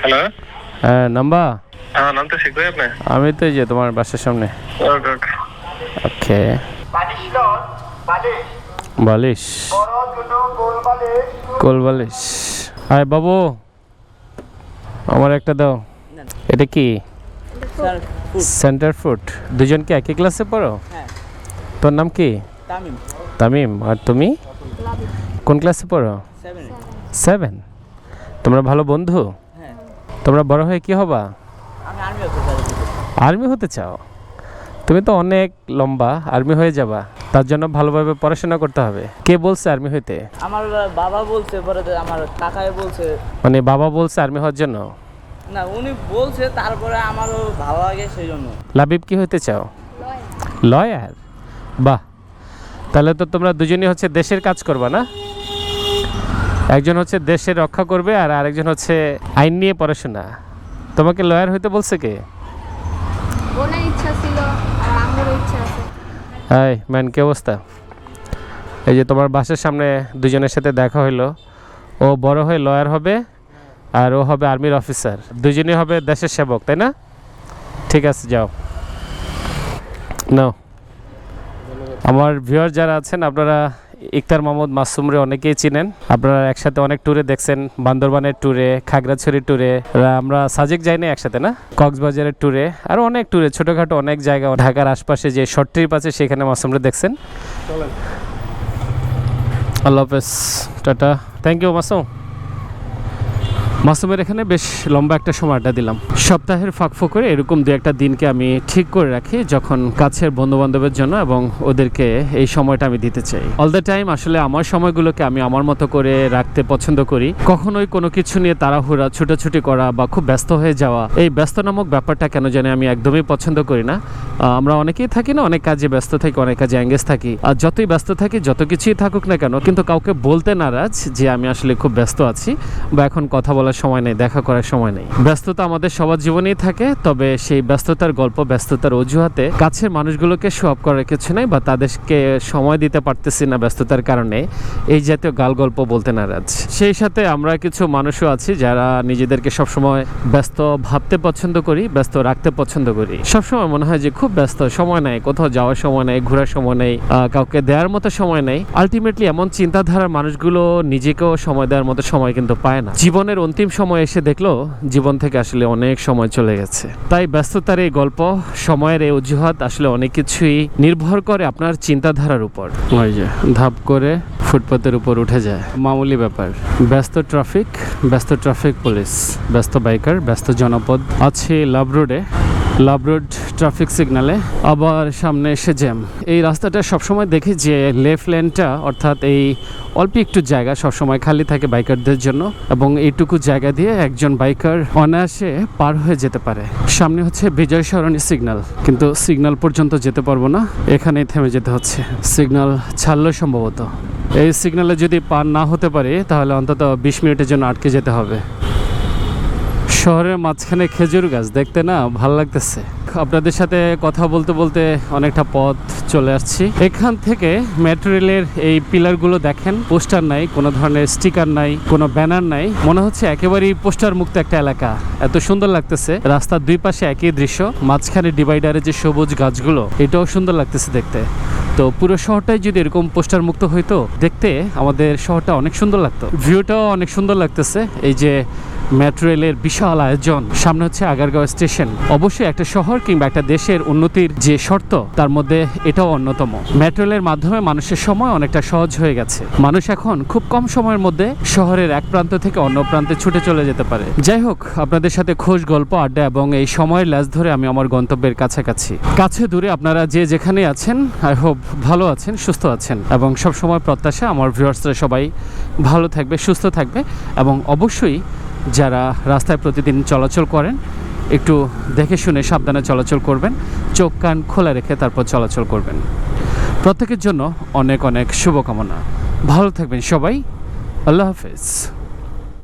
Hello হ্যাঁ নাম্বা? হ্যাঁ নাম তো শিখবে আপনি। আমি তো এই যে তোমার বাসার সামনে। ওকে। বালিশ কোল বালিশ। আয় বাবু আমার একটা দাও। এটা কি? সেন্টার ফুড দুজন কি একই ক্লাসে পড়ো? হ্যাঁ। তোর নাম কি? তামিম। তামিম। আর তুমি? কোন ক্লাসে পড়ো? সেভেন তোমরা ভালো বন্ধু? তোমরা বড় হয়ে কি হবা? আর্মি হতে চাও? তুমি তো অনেক লম্বা আর্মি হয়ে যাবা। তার জন্য ভালোভাবে পড়াশোনা করতে হবে। কে বলছে আর্মি হইতে? আমার বাবা বলছে পরে আমার কাকায় বলছে। মানে বাবা বলছে আর্মি হওয়ার জন্য? না উনি বলছে তারপরে আমারও ভালো লাগে সেই জন্য লাবিব কি হতে চাও? লয়ার বাহ। তাহলে তো তোমরা দুজনই হচ্ছে দেশের কাজ করবা না? একজন হচ্ছে দেশের রক্ষা করবে আর আরেকজন হচ্ছে আইন নিয়ে পড়াশোনা। তোমাকে লয়ার হইতে বলছে কে? হাই ম্যান কি অবস্থা? এই যে তোমার বাসের সামনে দুজনের সাথে দেখা হইল। ও বড় হয়ে লয়ার হবে আর ও হবে আর্মির অফিসার দুজনেই হবে দেশের সেবক তাই না? ঠিক আছে যাও। নাও। আমার ভিউয়ার যারা আছেন আপনারা ইকতার মোহাম্মদ মাসুমরে অনেকেই চিনেন। আপনারা একসাথে অনেক ট্যুরে দেখছেন বান্দরবানের ট্যুরে খাগড়াছড়ির ট্যুরে আমরা সাজেক যাইনি একসাথে না? কক্সবাজারের ট্যুরে আর অনেক ট্যুরে ছোটোখাটো অনেক জায়গা ঢাকার আশপাশে যে শর্ট ট্রিপ আছে সেখানে মাসুমরে দেখছেন। আল্লাহ হাফেজ টাটা। Thank you Masum. মাসুমের এখানে বেশ লম্বা একটা সময় আড্ডা দিলাম। সপ্তাহের ফাঁক করে এরকম দু একটা দিনকে আমি ঠিক করে রাখি যখন কাছের বন্ধু বান্ধবের জন্য এবং ওদেরকে এই সময়টা আমি দিতে চাই। অল দ্য টাইম আসলে আমার সময়গুলোকে আমি আমার মতো করে রাখতে পছন্দ করি। কখনোই কোনো কিছু নিয়ে তাড়াহুড়া, ছুটাছুটি করা বা খুব ব্যস্ত হয়ে যাওয়া, এই ব্যস্ত নামক ব্যাপারটা কেন জানি আমি একদমই পছন্দ করি না। আমরা অনেকেই থাকি না, অনেক কাজে ব্যস্ত থাকি, অনেক কাজে অ্যাঙ্গেজ থাকি। আর যতই ব্যস্ত থাকি, যত কিছুই থাকুক না কেন, কিন্তু কাউকে বলতে নারাজ যে আমি আসলে খুব ব্যস্ত আছি বা এখন কথা বলার সময় নেই, দেখা করার সময় নেই। ব্যস্ততা আমাদের সবার জীবনেই থাকে, তবে সেই ব্যস্ততার গল্প, ব্যস্ততার অজুহাতে কাছের মানুষগুলোকে শো আপ করার কিছু নাই বা তাদেরকে সময় দিতে পারতেছি না ব্যস্ততার কারণে। এই জাতীয় গাল গল্প বলতে নারাজ। সেই সাথে আমরা কিছু মানুষও আছি যারা নিজেদেরকে সবসময় ব্যস্ত ভাবতে পছন্দ করি, ব্যস্ত রাখতে পছন্দ করি। সবসময় মনে হয় যে খুব ব্যস্ত, সময় নেই, কোথাও যাওয়ার সময় নেই, ঘোরার সময় নেই কাউকে দেওয়ার মতো সময় নেই। আলটিমেটলি এমন চিন্তাধারার মানুষগুলো নিজেকেও সময় দেওয়ার মতো সময় কিন্তু পায় না। জীবনের অন্তিম সময় এসে দেখল জীবন থেকে আসলে অনেক সময় চলে গেছে। তাই ব্যস্ততার এই গল্প, সময়ের এই অজুহাত আসলে অনেক কিছুই নির্ভর করে আপনার চিন্তাধারার উপর। ওই যে, ধাপ করে ফুটপাতের উপর উঠে যায়। মামুলি ব্যাপার। ব্যস্ত ট্রাফিক ব্যস্ত ট্রাফিক পুলিশ, ব্যস্ত বাইকার, ব্যস্ত জনপদ। আছে লাভ রোডে লাভ রোড ট্রাফিক সিগনালে আবার সামনে এসে জ্যাম। এই রাস্তাটা সবসময় দেখি যে লেফট লেনটা, অর্থাৎ এই অল্প একটু জায়গা সবসময় খালি থাকে বাইকারদের জন্য এবং এইটুকু জায়গা দিয়ে একজন বাইকার অনায়াসে পার হয়ে যেতে পারে। সামনে হচ্ছে বিজয় সরণী সিগনাল, কিন্তু সিগন্যাল পর্যন্ত যেতে পারব না, এখানেই থেমে যেতে হচ্ছে। সিগন্যাল ছাড়লো সম্ভবত। এই সিগনালে যদি পার না হতে পারে, তাহলে অন্তত বিশ মিনিটের জন্য আটকে যেতে হবে। শহরের মাঝখানে খেজুর গাছ, দেখতে না ভালো লাগতেছে। আপনাদের সাথে কথা বলতে বলতে অনেকটা পথ চলে আসছি। এখান থেকে মেট্রো রেলের এই পিলারগুলো দেখেন, পোস্টার নাই, কোনো ধরনের স্টিকার নাই, কোনো ব্যানার নাই। মনে হচ্ছে একেবারেই পোস্টার মুক্ত একটা এলাকা। এত সুন্দর লাগতেছে। রাস্তার দুই পাশে একই দৃশ্য, মাঝখানে ডিভাইডারে যে সবুজ গাছগুলো, এটাও সুন্দর লাগতেছে দেখতে। তো পুরো শহরটাই যদি এরকম পোস্টার মুক্ত হইতো, দেখতে আমাদের শহরটা অনেক সুন্দর লাগতো। ভিউটাও অনেক সুন্দর লাগতেছে। এই যে মেট্রো রেলের বিশাল আয়োজন সামনে হচ্ছে আগারগাঁও স্টেশন। অবশ্যই একটা শহর কিংবা একটা দেশের উন্নতির যে শর্ত, তার মধ্যে এটাও অন্যতম। মেট্রো রেলের মাধ্যমে মানুষের সময় অনেকটা সহজ হয়ে গেছে। মানুষ এখন খুব কম সময়ের মধ্যে শহরের এক প্রান্ত থেকে অন্য প্রান্তে ছুটে চলে যেতে পারে। যাই হোক, আপনাদের সাথে খোঁজ গল্প, আড্ডা এবং এই সময়ের ল্যাস ধরে আমি আমার গন্তব্যের কাছাকাছি। কাছে দূরে আপনারা যে যেখানে আছেন, আই হোপ ভালো আছেন, সুস্থ আছেন এবং সব সময় প্রত্যাশা আমার ভিউয়ার্সরা সবাই ভালো থাকবে, সুস্থ থাকবে এবং অবশ্যই যারা রাস্তায় প্রতিদিন চলাচল করেন, একটু দেখে শুনে সাবধানে চলাচল করবেন, চোখ কান খোলা রেখে তারপর চলাচল করবেন। প্রত্যেকের জন্য অনেক অনেক শুভকামনা। ভালো থাকবেন সবাই। আল্লাহ হাফেজ।